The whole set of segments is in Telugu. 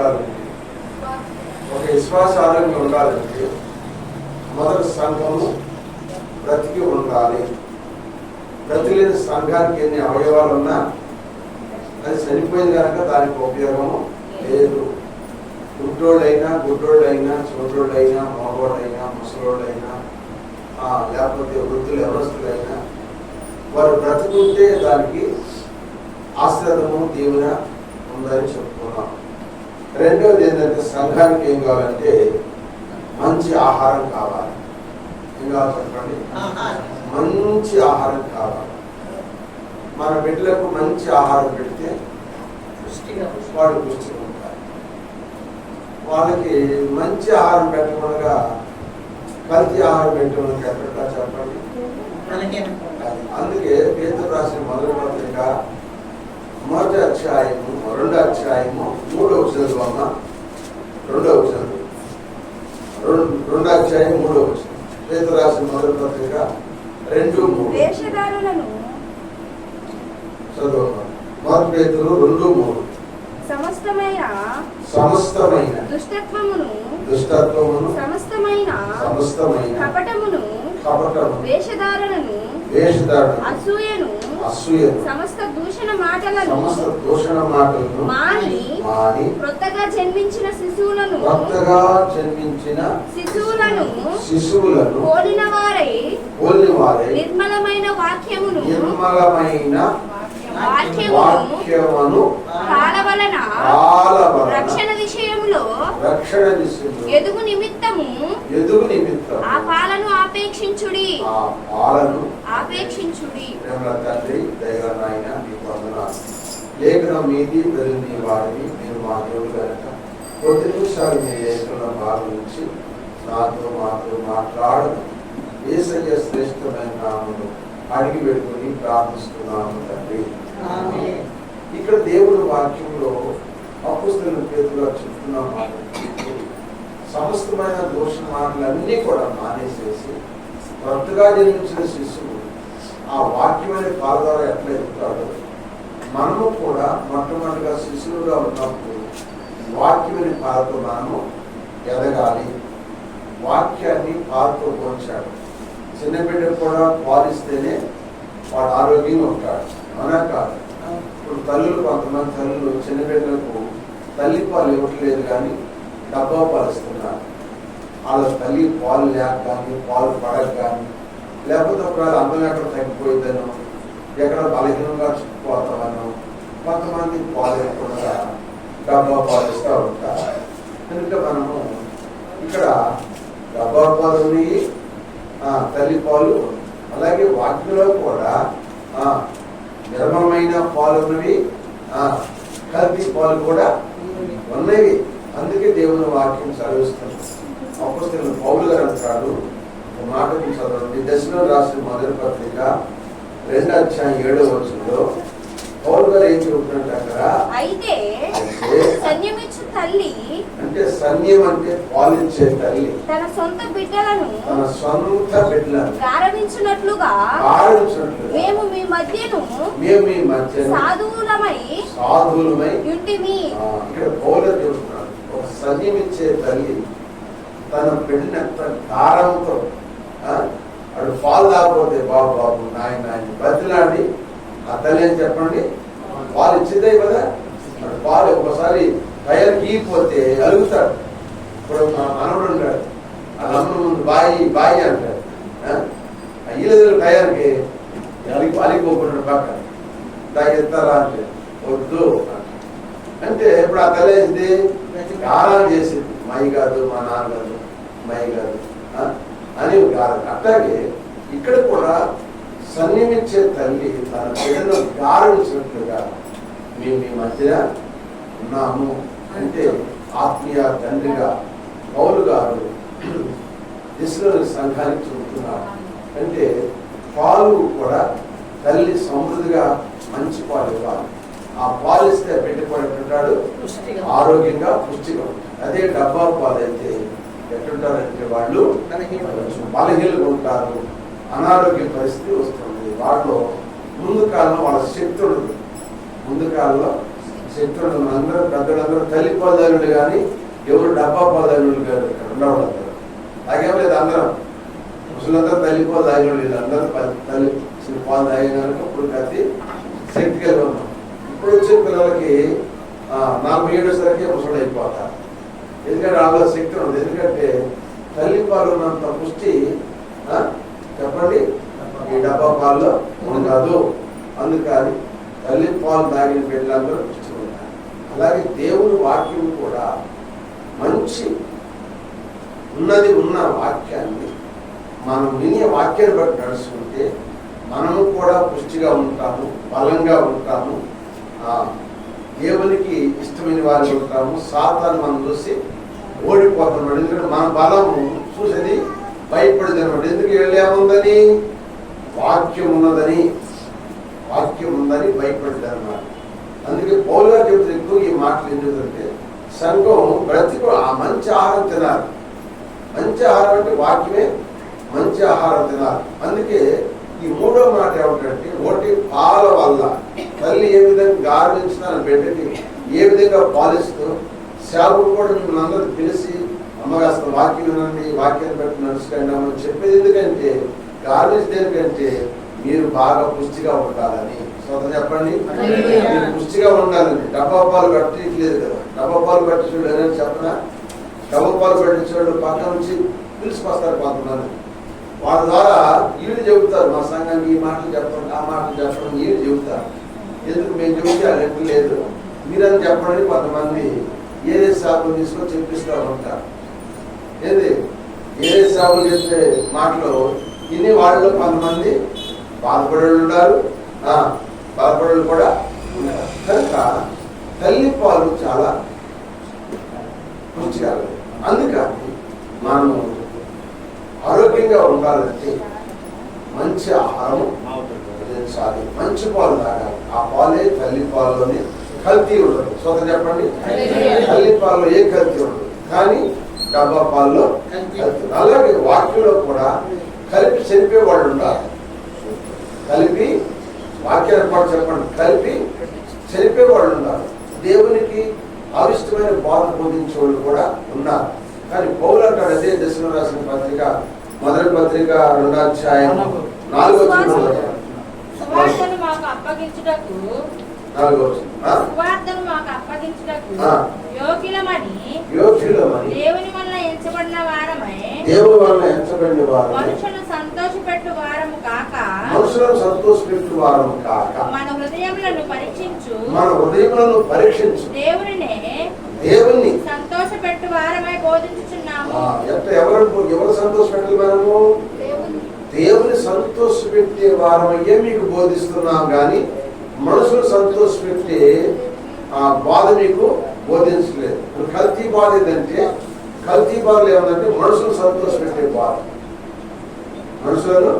ఉండాలండి. ఒక విశ్వాసాలంగా ఉండాలంటే మొదటి సంఘము బ్రతికి ఉండాలి. బ్రతిలేని సంఘానికి ఎన్ని అవయవాలు ఉన్నా అది చనిపోయింది కనుక దానికి ఉపయోగము లేదు. గుడ్డోళ్ళైనా గుడ్డోళ్ళైనా చోటోళ్ళైనా మగోళ్ళైనా ముసలోళ్ళైనా లేకపోతే వృద్ధులు ఎవరస్తులైనా వారు బ్రతుకుంటే దానికి ఆశ్రదము దీవెన ఉందని చెప్తారు. రెండవది ఏంటంటే సంఘానికి ఏం కావాలంటే మంచి ఆహారం కావాలి. ఏం కావాలి చెప్పండి? మంచి ఆహారం కావాలి. మన బిడ్డలకు మంచి ఆహారం పెడితే వాడు పుష్టిగా ఉంటారు. వాళ్ళకి మంచి ఆహారం పెట్టకుండా కల్తీ ఆహారం పెట్టమని ఎక్కడ చెప్పండి? అది అందుకే పేదలు రాసిన మొదటి పత్రిక మొదటి అధ్యాయము రెండో అధ్యాయము మూడవ చదువు రెండవ చదువు రెండు రెండో అధ్యాయం చదువు పేదలు రాసిన మొదటి పత్రిక రెండు మూడు. చదువు మొదటి రెండు మూడు. సమస్తమైన సమస్తమైన దుష్టత్వమును దుష్టత్వమును సమస్తమైన సమస్తమైన కపటమును కపటము వేషధారణను వేషధారణ అసూయను అసూయను సమస్త దూషణ మాటలను సమస్త దూషణ మాటలను మాని మాని క్రొత్తగా జన్మించిన శిశువులను కొత్తగా జన్మించిన శిశువులను శిశువులను పోలిన వారై పోలిన వారే నిర్మలమైన వాక్యమును నిర్మలమైన వాక్యమును కాలవలన కాలవలన రక్షణ విషయములో రక్షణ విషయంలో ఎదుగు నిమిత్తము ఎదుగు నిమిత్తం ఆ పాలను ఆపేక్షించుడి. ఆ పాలను ఆపేక్షించుడి. ప్రేమల తండ్రి దైవ నాయన మీకు వందనాలు. లేఖనం మీది వెలుని వారిని మీరు మా దేవుడు కనుక కొద్ది నిమిషాలు మీ లేఖనంలో భావించి నాతో మాతో మాట్లాడదు. ఏసయ్య శ్రేష్టమైన నామను అడిగి పెట్టుకుని ప్రార్థిస్తున్నాము తండ్రి. ఇక్కడ దేవుని వాక్యంలో అపుస్తుల పేరుగా చెప్తున్న మాట సమస్తమైన దోష మాటలన్నీ కూడా మానేసేసి కొత్తగా జన్మించిన శిష్యుడు ఆ వాక్యమైన పాల ద్వారా ఎట్లా చెప్తాడో మనము కూడా మొట్టమొదటిగా శిష్యులుగా ఉన్నప్పుడు వాక్యమైన పాలతో మనము ఎదగాలి. వాక్యాన్ని పాలతో పోల్చాడు చిన్నబిడ్డ కూడా పాలిస్తేనే వాడు ఆరోగ్యంగా ఉంటాడు. అవునా కాదు? ఇప్పుడు తల్లులు కొంతమంది తల్లులు చిన్న బిడ్డలకు తల్లి పాలు ఇవ్వట్లేదు కానీ డబ్బా పాలిస్తున్నారు వాళ్ళ తల్లి పాలు లేక కానీ పాలు పడక కానీ లేకపోతే ఒకవేళ అందం ఎక్కడ తగ్గిపోయిందనో ఎక్కడ బలహీనంగా చుట్టుకుపోతామనో కొంతమంది పాలు ఇవ్వకుండా డబ్బా పాలు ఇస్తూ ఉంటారు. కనుక మనము ఇక్కడ డబ్బా పాలు ఉన్నాయి తల్లి పాలు అలాగే వాటిలో కూడా నిర్మమైన పాలు ఉన్నవి ఆ, కల్తీ పాలు కూడా ఉన్నవి. అందుకే దేవుని వాక్యం చదివిస్తున్నాం. అప్పుడు పౌలు గారు అంటాడు ఒక మాట చదవండి. దశలో రాసిన మొదటి పత్రిక రెండు అధ్యాయం ఏడో వచ్చంలో పౌలు గారు ఏం చెబుతున్నట్టు అక్కడ అయితే అయితే సన్యమిచ్చు తల్లి అంటే సన్యం అంటే పాలించే తల్లి. తన సొంత బిడ్డలను తన సొంత బిడ్డలను పాలించినట్లు మేము మీ మధ్యను మేము మీ సాధువులమై సాధువులమై ఇక్కడ పౌలు చెబుతున్నాడు ఒక సన్యమిచ్చే తల్లి తన గారంతో ఆ, అడు పాలు తాగకపోతే బాబు బాబు నాయన నాయన బతిలాడి ఆ తల్లి అని చెప్పండి? పాలు ఇచ్చిందే కదా? అడు పాలు ఒకసారి టైర్ గీపోతే అలుగుతాడు. ఇప్పుడు మా మనవడు ఉంటాడు ఆ అమ్మ ముందు బాయి బాయి అంటాడు. ఇల్లు టైర్కి అలిగి అలిగిపోకుండా పక్కన తాగిస్తారా అంటే వద్దు. అంటే ఇప్పుడు ఆ తల్లి గారం చేసింది. మై కాదు మా నాన్న కాదు మై ఆ? అని గారం అట్లాగే ఇక్కడ కూడా సన్నిమించే తల్లి తన బిడ్డను గారించినట్లుగా మేము మీ మధ్య ఉన్నాము అంటే ఆత్మీయ తండ్రిగా పౌలు గారు ఇస్రాయల్ సంఘానికి చెబుతున్నారు. అంటే పాలు కూడా తల్లి సమృద్ధిగా మంచి పాలు ఇవ్వాలి. ఆ పాలు ఇస్తే బిడ్డ కూడా ఎట్టుంటాడు ఆరోగ్యంగా పుష్టిగా అదే డబ్బా పాలు అయితే ఎట్లుంటారంటే వాళ్ళు బలహీనలు ఉంటారు. అనారోగ్య పరిస్థితి వస్తుంది. వాళ్ళు ముందు కాలంలో వాళ్ళ శక్తుడు ఉండదు. ముందు కాలంలో శక్తి అందరూ పెద్దలందరూ తల్లి పాదాలు కానీ ఎవరు డబ్బా పాదాలు కాదు ఇక్కడ ఉన్నవాళ్ళు అలాగేం లేదు అందరం. ముసలందరూ తల్లి పాలు తాగిన అందరూ తల్లి పాలు తాగిన ఇప్పుడు కత్తి శక్తి కలిగి ఉన్నాం. ఇప్పుడు వచ్చే పిల్లలకి ఆ, నలభై ఏడు సరికి ముసలు అయిపోతారు. ఎందుకంటే వాళ్ళ శక్తి ఉంది ఎందుకంటే తల్లి పాలు ఉన్నంత పుష్టి చెప్పండి? ఈ డబ్బా పాల్లో ఉండదు అందుకని తల్లి పాలు తాగిన బిడ్డలందరూ పుష్టి ఉంటారు అలాగే దేవుని వాక్యం కూడా మంచి ఉన్నది ఉన్న వాక్యాన్ని మనం వినే వాక్యాన్ని బట్టి నడుచుకుంటే మనము కూడా పుష్టిగా ఉంటాము బలంగా ఉంటాము. దేవునికి ఇష్టమైన వారు ఉంటాము. సాతాను మనం చూసి ఓడిపోతున్నాడు. ఎందుకంటే మన బలము చూసేది భయపడేది అనమాట ఎందుకు వెళ్ళేముందని? వాక్యం ఉన్నదని. వాక్యం ఉందని భయపడేది అనమాట అందుకే పౌరుగా చెబుతూ ఎక్కువ ఈ మాటలు ఎందుకంటే సంఘం బ్రతికు ఆ మంచి ఆహారం తినాలి. మంచి ఆహారం అంటే వాక్యమే. మంచి ఆహారం తినాలి. అందుకే ఈ మూడో మాట ఏమిటంటే ఒకటి పాల వల్ల. తల్లి ఏ విధంగా గార్మించిన బిడ్డకి ఏ విధంగా పాలిస్తూ సేవకుడు కూడా మిమ్మల్ని అందరూ పిలిచి అమ్మగా అసలు వాక్యం వినండి వాక్యాన్ని బట్టి నడుచుకోండి అని చెప్పేది ఎందుకంటే గార్మించి దేనికంటే మీరు బాగా పుష్టిగా ఉండాలని. సొంత చెప్పండి. మీరు పుష్టిగా ఉండాలని. డబ్బా పాలు కట్టట్లేదు కదా. డబ్బా పాలు కట్టి చూడని చెప్పనా డబ్బా పాలు పెట్టించాడు పక్క నుంచి పిలుచుకొస్తారు కొంతమంది. వాళ్ళ ద్వారా వీళ్ళు చెబుతారు మా సంఘానికి ఈ మాటలు చెప్పడం ఆ మాటలు చెప్పడం వీళ్ళు చెబుతారు. ఎందుకు మేము చెబితే ఆ ఎట్టు లేదు? మీరని చెప్పడానికి కొంతమంది ఏదే సాగులు తీసుకొని చెప్పిస్తారు ఉంటారు. ఏది? ఏదే సాగులు చెప్పే మాటలు ఇన్ని వాళ్ళు కొంతమంది బాధపడేళ్ళు ఉన్నారు బాధపడేళ్ళు కూడా ఉన్నారు. కనుక తల్లి పాలు చాలా పుష్టిగా అందుకని మనము ఆరోగ్యంగా ఉండాలంటే మంచి ఆహారం మంచి పాలు తాగాలి. ఆ పాలే తల్లి పాలలోనే కల్తీ ఉండదు. సొంత చెప్పండి. తల్లి పాలలో ఏ కల్తీ ఉండదు. కానీ డబ్బా పాలలో కల్తీ. అలాగే వాక్యంలో కూడా కలిపి చనిపోయే వాళ్ళు ఉండాలి కలిపి వాక్యాన్ని పాటు చెప్పండి. కలిపి చనిపోయే వాళ్ళు ఉన్నారు దేవునికి అవిష్టమైన బాధ బోధించే వాళ్ళు కూడా ఉన్నారు. కానీ పౌలు అంటాడు అదే దశలో రాసిన పత్రిక మొదటి పత్రిక రెండో అధ్యాయం నాలుగో నాలుగో దేవుని వల్ల ఎంచబడిన వారమై దేవుని వలన ఎంచబడిన వారు మనుషులను సంతోషపెట్టు వారము కాక మనుషులను సంతోషపెట్టు వారు కాక మన హృదయములను పరీక్షించు మన హృదయములను పరీక్షించు దేవునినే దేవుణ్ణి వారమై బోధించుచున్నాము. ఎవరు ఎవరు సంతోషపెట్టాలి మనము? దేవుని. సంతోషపెట్టే వారమయ్యే మీకు బోధిస్తున్నాం కానీ మనుషులు సంతోషపెట్టే ఆ బాధ మీకు బోధించలేదు. కల్తీ బాధ ఏంటంటే కల్తీ బాధలు ఏమంటే మనుషులు సంతోషపెట్టే బాధ. మనుషులను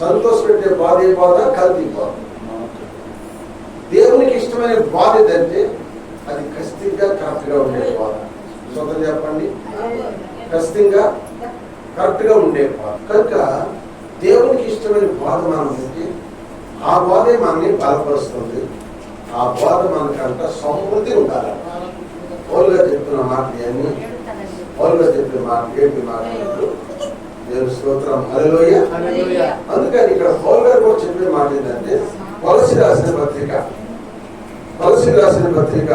సంతోషపెట్టే బాధ ఏ బాధ? కల్తీ బాధ. దేవునికి ఇష్టమైన బాధ ఏంటంటే అది ఖచ్చితంగా కరెక్ట్గా ఉండే బాధ. సొంతం చెప్పండి. ఖచ్చితంగా కరెక్ట్గా ఉండే బాధ కనుక దేవునికి ఇష్టమైన బాధ మనం ఉంటే ఆ బాధే మనల్ని బలపరుస్తుంది. ఆ బాధ మనకంట సమృద్ధి ఉండాలి. పౌలుగా చెప్పిన మాట అన్ని పౌలుగా చెప్పిన మాట ఏంటి? మాట్లాడుతూ దేవుని స్తోత్రం. హల్లెలూయా. అందుకని ఇక్కడ పౌల్ గారు కూడా చెప్పే మాట ఏంటంటే కొలసి రాసిన పత్రిక. కొలసి రాసిన పత్రిక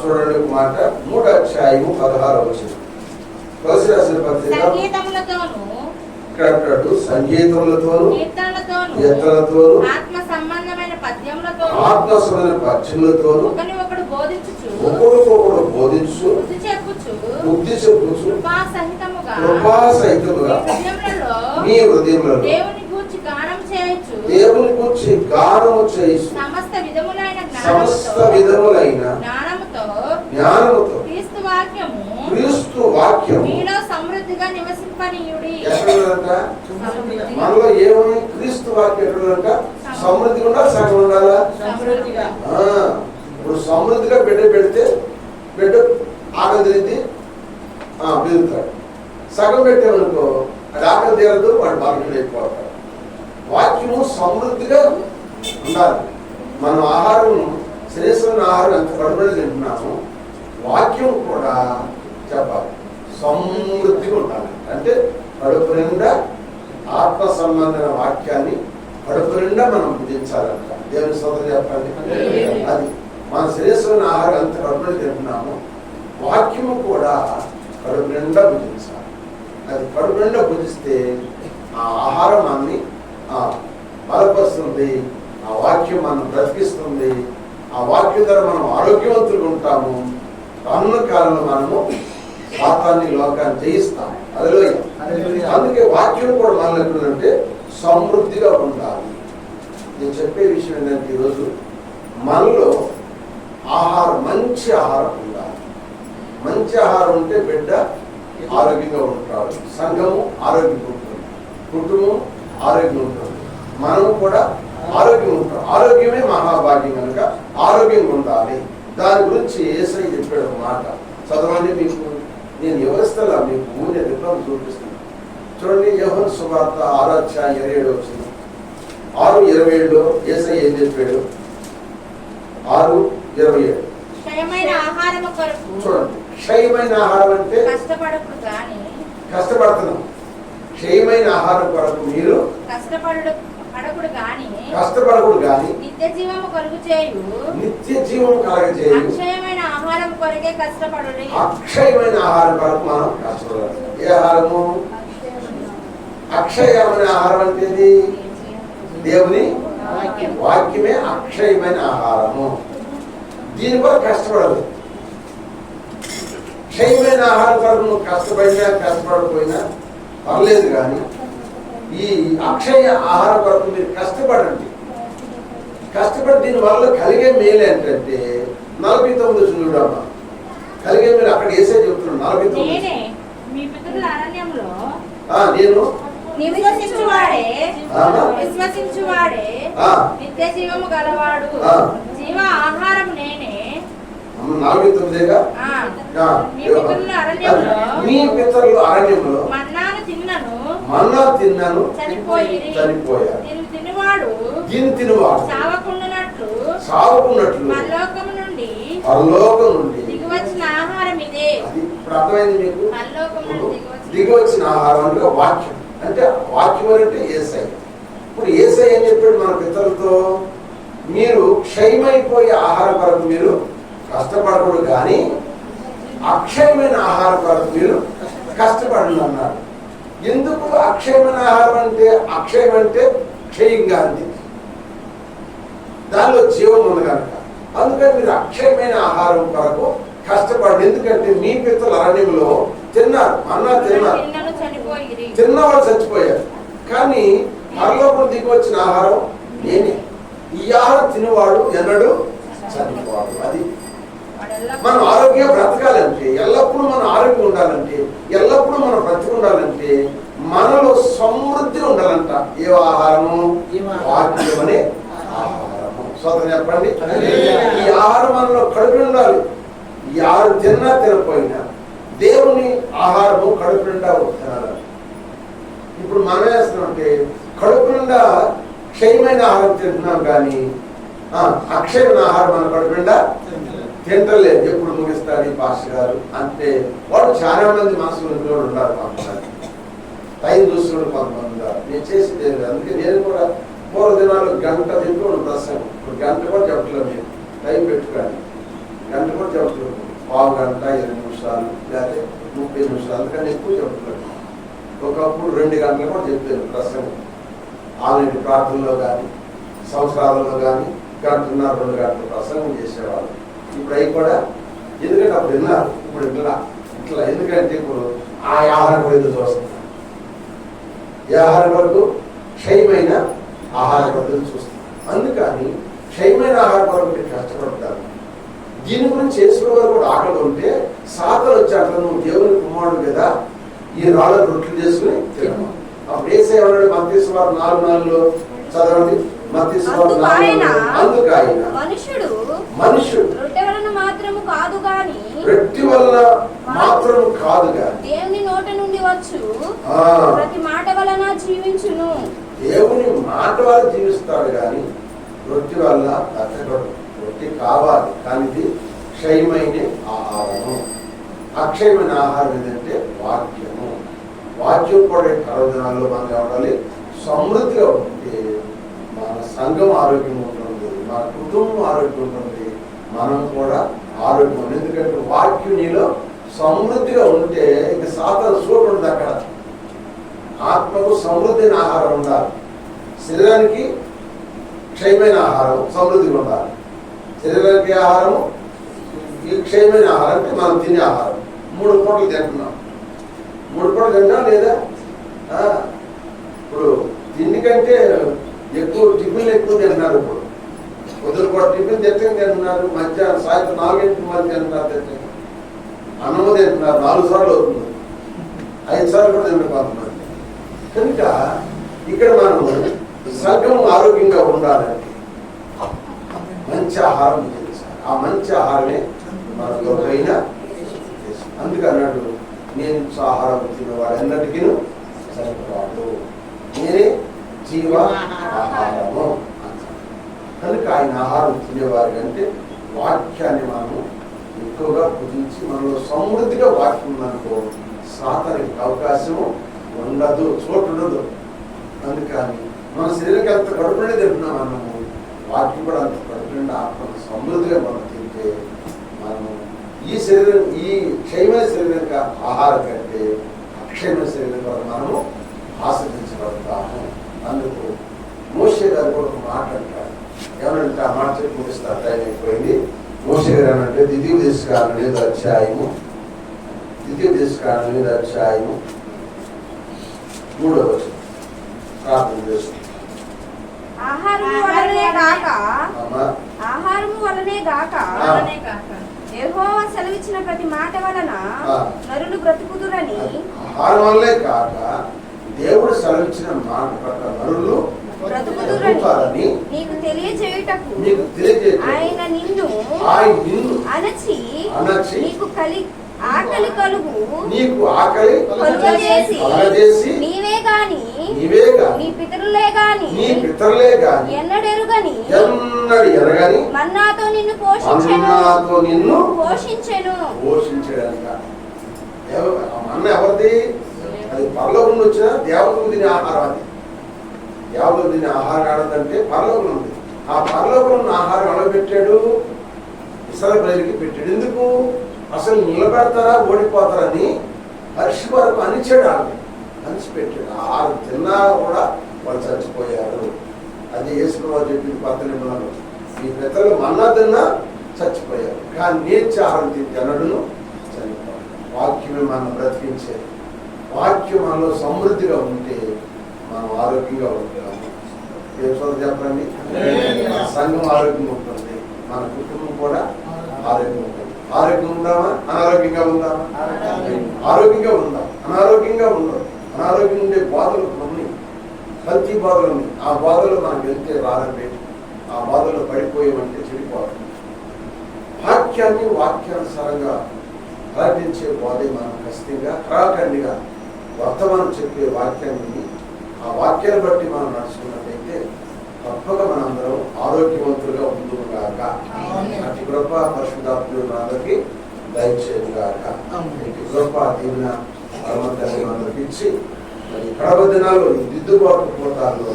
చూడండి మాట మూడు అధ్యాయము పదహారు వచ్చింది కొలసి రాసిన పత్రిక ఇక్కడ సంగీతములతోను కీర్తనలతోను ఆత్మ సంబంధమైన పద్యములతోను. ఆత్మస్వమైన పద్యములతోను ఒకని ఒకడు బోధించుచు. ఒకరికొకడు బోధించు బుద్ధి చెప్పుచు. కృపా సహితముగా కృపా సహితముగా మీ హృదయములలో హృదయములలో దేవుని గూర్చి గానం చేయొచ్చు దేవుని గురించి గానము చేయిస్తూ సమస్త విధములైన సమస్త విధములైన జ్ఞానముతో క్రీస్తు వాక్యము క్రీస్తు వాక్యము మీలో సమృద్ధిగా నివసింపనీయుడి ఎక్కడుందంట? సమృద్ధిగా. మనలో ఏమని క్రీస్తు వాక్యం ఎక్కడుందంట? సమృద్ధిగా ఉండాలి? సగం ఉండాలా? సమృద్ధిగా. ఇప్పుడు సమృద్ధిగా బిడ్డ పెడితే బిడ్డ ఆగదిరిద్ది పెరుగుతాడు సగం పెట్టామనుకో అది ఆకలి తీరదు వాడు బాగా అయిపోతాడు. వాక్యము సమృద్ధిగా ఉండాలి. మనం ఆహారం శ్రేష్ఠమైన ఆహారం ఎంత కడుపులో తింటున్నాము వాక్యం కూడా చెప్పాలి. సమృద్ధిగా ఉండాలి. అంటే కడుపు నిండా ఆత్మ సంబంధమైన వాక్యాన్ని కడుపు నిండా మనం విధించాలంట. దేవుని సోదరు చెప్పండి. అది మన శ్రేష్ఠమైన ఆహారం ఎంత కడుపుని తింటున్నాము వాక్యము కూడా కడుపు నిండా భుజించాలి అది కడుపు నిండా భుజిస్తే ఆ ఆహారం మనని ఆ, బలపరుస్తుంది ఆ వాక్యం మనం బ్రతికిస్తుంది ఆ వాక్యం ద్వారా మనం ఆరోగ్యవంతులుగా ఉంటాము. రానున్న కాలంలో మనము శాతాన్ని లోకాన్ని జయిస్తాం హల్లెలూయా. అందుకే వాక్యం కూడా మనలో ఎక్కడుందంటే సమృద్ధిగా ఉండాలి. నేను చెప్పే విషయం ఏంటంటే ఈరోజు మనలో ఆహారం మంచి ఆహారం ఉండాలి. మంచి ఆహారం ఉంటే బిడ్డ ఆరోగ్యంగా ఉంటాడు. సంఘము ఆరోగ్యంగా ఉంటుంది. కుటుంబం ఆరోగ్యంగా ఉంటుంది. మనము కూడా ఆరోగ్యంగా ఉంటాం. ఆరోగ్యమే మహాభాగ్యం కనుక ఆరోగ్యంగా ఉండాలి. దాని గురించి ఏసై చెప్పాడు మాట. చదవండి మీకు. నేను వివరిస్తా మీకు నేను రిప్లం చూపిస్తాను చూడండి యోహన్ సువార్త ఆరో అధ్యాయం ఇరవై ఏడు వచ్చింది. ఆరు ఇరవై ఏడులో ఏసై ఏం చెప్పాడు? ఆరు ఇరవై ఏడు. చూడండి క్షయమైన ఆహారం అంటే? కష్టపడుతున్నాం క్షయమైన ఆహారం కొరకు మీరు? కష్టపడు పడకుడు గాని కష్టపడకూడదు కానీ నిత్య జీవము కొరకు చేయు. నిత్య జీవం కలగజేయు అక్షయమైన ఆహారం కొరకే కష్టపడు అక్షయమైన ఆహారం కొరకు మనం కష్టపడాలి ఏ ఆహారము? అక్షయమైన ఆహారం అంటే? దేవుని వాక్యం. వాక్యమే అక్షయమైన ఆహారము. దీని కొరకు కష్టపడాలి క్షయమైన ఆహారం కొరకు నువ్వు కష్టపడినా కష్టపడకపోయినా పర్లేదు కానీ ఈ అక్షయ ఆహారం కొరకు మీరు కష్టపడండి. కష్టపడి దీని వల్ల కలిగే మేలు ఏంటంటే నలభై తొమ్మిది చూడమ్మా కలిగే మేలు అక్కడ వేసే చెప్తున్నాడు నలభై తొమ్మిది. నేనే విశ్వసించువాడే. నిత్య జీవము గలవాడు. జీవ ఆహారం నేనే. నలభై తొమ్మిదిగా? మీ పితరుల అరణ్యంలో మీ పితరులు అరణ్యంలో మన్నాను తిన్నను తినువాడు. దీని తినవాడు. పరలోకము నుండి పరలోకం నుండి. దిగివచ్చిన ఆహారం ఇదే. అది ఇప్పుడు అర్థమైంది మీకు? పరలోకం దిగివచ్చిన ఆహారం అంటే వాక్యం. అంటే వాక్యం అంటే ఏసై. ఇప్పుడు ఏసై అని చెప్పాడు మన పితరులతో? మీరు క్షయమైపోయే ఆహారం కొరకు మీరు కష్టపడకూడదు కానీ అక్షయమైన ఆహారం కొరకు మీరు కష్టపడండి అన్నారు. ఎందుకు అక్షయమైన ఆహారం అంటే అక్షయం అంటే క్షయంగా అంది. దానిలో జీవం ఉంది కనుక. అందుకని మీరు అక్షయమైన ఆహారం కొరకు కష్టపడండి. ఎందుకంటే మీ పిత్తలు అరణ్యంలో తిన్నారు. అన్నా తిన్నారు. తిన్నవాళ్ళు చచ్చిపోయారు. కానీ పరలోకం దిగి వచ్చిన ఆహారం నేనే. ఈ ఆహారం తినవాడు ఎన్నడు చనిపోవాడు అది మనం ఆరోగ్యం బ్రతకాలంటే ఎల్లప్పుడూ మనం ఆరోగ్యం ఉండాలంటే ఎల్లప్పుడూ మనం బ్రతికి ఉండాలంటే మనలో సమృద్ధి ఉండాలంట. ఏ ఆహారము? వాక్యం అనే ఆహారము. చెప్పండి. ఈ ఆహారం మనలో కడుపు ఉండాలి. ఆహారం తిన్నా తినకపోయినా దేవుని ఆహారము కడుపు నిండా తినాలి ఇప్పుడు మనం వేస్తున్నామంటే కడుపు నిండా క్షయమైన ఆహారం తింటున్నాం కానీ అక్షయమైన ఆహారం మన కడుపు నిండా తింటలేదు ఎప్పుడు ముగిస్తారు ఈ పాస్ గారు. అంటే వాడు చాలా మంది మనసులో ఉన్నారు కొంతమంది. టైం చూస్తున్నాడు కొంతమంది నేను చేసింది అందుకే నేను కూడా మూడు దినాలు గంట చెప్పి ప్రసంగం ఇప్పుడు గంట కూడా చెప్పట్లేదు మీరు టైం పెట్టుకోండి. గంట కూడా చెప్పట్లేదు పావు గంట ఇరవై నిమిషాలు లేకపోతే ముప్పై నిమిషాలు. అందుకని ఎక్కువ చెప్పట్లేదు ఒకప్పుడు రెండు గంటలు కూడా చెప్పాను ప్రసంగం ఆల్రెడీ ప్రార్థనలో కానీ సంవత్సరాలలో కానీ గంటన్నర రెండు గంటలు ప్రసంగం చేసేవాళ్ళు. ఇప్పుడు అవి కూడా ఎందుకంటే అప్పుడు విన్నారు ఇప్పుడు ఇట్లా ఇట్లా ఎందుకంటే ఇప్పుడు ఆ ఆహారం కూడా ఎదురు చూస్తున్నారు ఏ ఆహారం వరకు? క్షయమైన ఆహార పద్ధతులు చూస్తున్నారు అందుకని క్షయమైన ఆహార కొరకు కష్టపడతారు. దీని గురించి చేసుకునే వారు కూడా ఆకలి ఉంటే సాతలు వచ్చాక నువ్వు దేవుని కుమారుడు కదా ఈ రాళ్ళ రొట్టెలు చేసుకుని తినము? అప్పుడు ఏసేవాడు మతీశ్వరు నాలుగు నాలుగులో చదవండి. మతీశ్వరు అందుకు నాలుగు. అందుకు ఆయన మనుషుడు మనుషుడు మాత్రము కాదు గాని రెట్టి వల్ల మాత్రం కాదు కానీ దేవుని నోట నుండి వచ్చు ప్రతి మాట వలన జీవించును. దేవుని మాట వల్ల జీవిస్తాడు కానీ రొట్టె వల్ల బతకడు రొట్టె కావాలి కానీ ఇది క్షయమైన ఆహారము. అక్షయమైన ఆహారం ఏంటంటే వాక్యము. వాక్యం కూడా ఈ కరోనాల్లో మనం కావాలి సమృద్ధిగా ఉంటే మన సంఘం ఆరోగ్యం ఉంటుంది మన కుటుంబం ఆరోగ్యం ఉంటుంది మనం కూడా ఆరోగ్యం ఎందుకంటే వాక్యం నీలో సమృద్ధిగా ఉంటే ఇక సాధన చోటు ఉంటుంది అక్కడ. ఆత్మకు సమృద్ధైన ఆహారం ఉండాలి. శరీరానికి క్షయమైన ఆహారం సమృద్ధిగా ఉండాలి. శరీరానికి ఆహారం ఈ క్షయమైన ఆహారం అంటే మనం తినే ఆహారం. మూడు పూటలు తింటున్నాం. మూడు పూటలు తింటాం లేదా? ఇప్పుడు తిండి కంటే ఎక్కువ టిఫిన్లు ఎక్కువ తింటున్నారు ఇప్పుడు. పొద్దున కూడా టిఫిన్ తెచ్చని తింటున్నారు మధ్యాహ్నం సాయంత్రం నాలుగింటి మధ్య తింటున్నారు తెచ్చని అన్నము తింటున్నారు నాలుగు సార్లు అవుతుంది. ఐదు సార్లు కూడా తింటున్నారు కనుక ఇక్కడ మనం సగం ఆరోగ్యంగా ఉండాలంటే మంచి ఆహారం తెలుసు ఆ మంచి ఆహారమే మన లోపైన అందుకు అన్నాడు నేను ఆహారం తినవాడు ఎన్నటికీ సరిపడాడు నేనే జీవ ఆహారము. కనుక ఆయన ఆహారం తినేవారు అంటే వాక్యాన్ని మనము ఎక్కువగా భుజించి మనలో సమృద్ధిగా వాక్యం మనకు సాతానికి అవకాశము ఉండదు చోటు ఉండదు అందుకని మన శరీరం ఎంత కడుపునే తింటున్నాం మనము వాక్యం కూడా అంత కడుపునిండా ఆత్మను సమృద్ధిగా మనం తింటే మనము ఈ శరీరం ఈ క్షయమైన శరీరం కా- ఆహారం కంటే అక్షయమైన శరీరం కూడా మనము ఆస్వాదించబడతాము. అందుకు మోసే గారు కూడా ఒక మాట ఏమనంటే ఆ మాట చెప్పి ముగిస్తారు టైం అయిపోయింది. ఏమంటే ద్వితీయ దేశకాలం మీద అధ్యాయము. ద్వితీయ దేశకాలం మీద అధ్యాయము. మూడవ. ప్రార్థన చేస్తుంది ఆహారము వలనే గాక. అమ్మా. ఆహారము వలనే గాక. అలానే కాక యెహోవా సెలవిచ్చిన ప్రతి మాట వలన. నరులు బ్రతుకుదురని. ఆహారం వల్లే కాక దేవుడు సెలవిచ్చిన మాట నరులు బ్రతుకుదురని నీకు తెలియజేయుటకు నీకు ఆయన నిన్ను ఆయన నిన్ను అనచి అనచి నీకు కలి ఆకలి కలుగు నీకు ఆకలి కలుగజేసి కలగజేసి నీవే గాని నీవే నీ పితరులే గాని నీ పితరులే గాని ఎన్నడెరుగని ఎన్నడు ఎరగని మన్నాతో నిన్ను పోషించెను పోషించెను మన్న ఎవరిది? అది పరలోకం నుండి వచ్చిన దేవతకు తినే ఆహారం అది. దేవతకు తినే ఆహారం ఆడదంటే పరలోకం ఉంది. ఆ పరలోకం ఉన్న ఆహారం ఎలా పెట్టాడు? ఇసల ప్రజలకి పెట్టాడు. ఎందుకు? అసలు నిలబెడతారా ఓడిపోతారని పరీక్ష వరకు అనిచాడు వాళ్ళని అనిచిపెట్టాడు ఆహారం తిన్నా కూడా వాళ్ళు చచ్చిపోయారు. అది వేసుకోవాలి చెప్పింది కొత్త ఈ పెద్దలు మన్నా తిన్నా చచ్చిపోయారు. కానీ నేను ఆహారం తింటే చనిపోయారు. వాక్యమే మనం బ్రతికించేది. వాక్యం మనలో సమృద్ధిగా ఉంటే మనం ఆరోగ్యంగా ఉంటాం చోట చెప్పండి. సంఘం ఆరోగ్యంగా ఉంటుంది. మన కుటుంబం కూడా ఆరోగ్యంగా ఉంటుంది. ఆరోగ్యం ఉందామా అనారోగ్యంగా ఉందామా ఆరోగ్యంగా ఉందాం. అనారోగ్యంగా ఉండదు. అనారోగ్యం ఉండే బాధలు కొన్ని. కల్తీ బాధలు ఉన్నాయి. ఆ బాధలు మనకు వెళ్తే రాదండి. ఆ బాధలో పడిపోయామంటే చెడిపోవాలి వాక్యాన్ని వాక్యానుసారంగా ప్రకటించే బాధే మనం ఖచ్చితంగా. కరాఖండిగా వర్తమానం చెప్పే వాక్యాన్ని ఆ వాక్యాన్ని బట్టి మనం నడుచుకున్నట్టయితే తప్పక మనందరం ఆరోగ్యవంతులుగా ఉందుగాక అతి గొప్ప పరిశుద్ధాత్ములు మనందరికీ దయచేయను గాక ఇటు గొప్ప దీవెన మనందరికి ఇచ్చి మరి కడవ దినాల్లో ఈ దిద్దుబాటు పోతాల్లో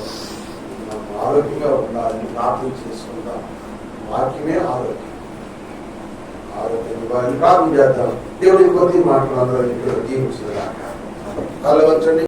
మనం ఆరోగ్యంగా ఉండాలని ప్రార్థన చేసుకుందాం. వాక్యమే ఆరోగ్యం. ఆరోగ్యం ఇవ్వాలని ప్రార్థన చేద్దాం. దేవుడి కొద్ది మాటలు అందరూ ఇక్కడ కలవచ్చండి